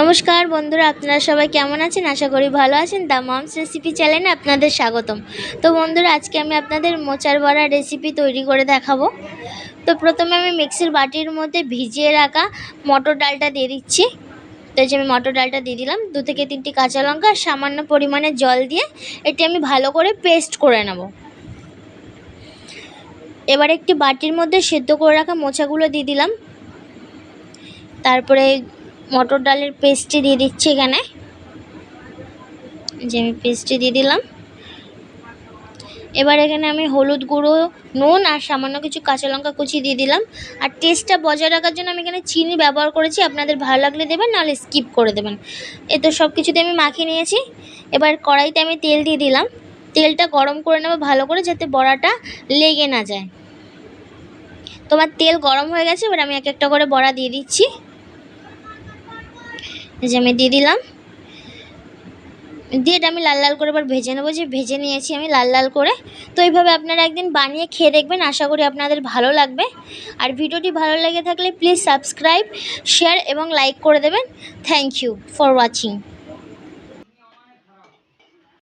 নমস্কার বন্ধুরা, আপনারা সবাই কেমন আছেন? আশা করি ভালো আছেন। দ্য মমস রেসিপি চ্যানেলে আপনাদের স্বাগতম। তো বন্ধুরা, আজকে আমি আপনাদের মোচার বড়া রেসিপি তৈরি করে দেখাবো। তো প্রথমে আমি মিক্সির বাটির মধ্যে ভিজিয়ে রাখা মটর ডালটা দিয়ে দিচ্ছি। তো যে আমি মটর ডালটা দিয়ে দিলাম। দু থেকে তিনটি কাঁচা লঙ্কা, সামান্য পরিমাণে জল দিয়ে এটি আমি ভালো করে পেস্ট করে নেব। এবার একটি বাটির মধ্যে সেদ্ধ করে রাখা মোচাগুলো দিয়ে দিলাম। তারপরে মটর ডালের পেস্টটি দিয়ে দিচ্ছি এখানে। যে আমি পেস্টটি দিয়ে দিলাম। এবার এখানে আমি হলুদ গুঁড়ো, নুন আর সামান্য কিছু কাঁচা লঙ্কা কুচি দিয়ে দিলাম। আর টেস্টটা বজায় রাখার জন্য আমি এখানে চিনি ব্যবহার করেছি। আপনাদের ভালো লাগলে দেবেন, নাহলে স্কিপ করে দেবেন। এ তো সব কিছুতে আমি মাখিয়ে নিয়েছি। এবার কড়াইতে আমি তেল দিয়ে দিলাম। তেলটা গরম করে নেব ভালো করে, যাতে বড়াটা লেগে না যায়। তোমার তেল গরম হয়ে গেছে, এবার আমি এক একটা করে বড়া দিয়ে দিচ্ছি। এই যে আমি দিয়ে দিলাম। দিয়ে এটা আমি লাল লাল করে এবার ভেজে নেব। যে ভেজে নিয়েছি আমি লাল লাল করে। তো এইভাবে আপনারা একদিন বানিয়ে খেয়ে দেখবেন। আশা করি আপনাদের ভালো লাগবে। আর ভিডিওটি ভালো লেগে থাকলে প্লিজ সাবস্ক্রাইব, শেয়ার এবং লাইক করে দেবেন। Thank you for watching.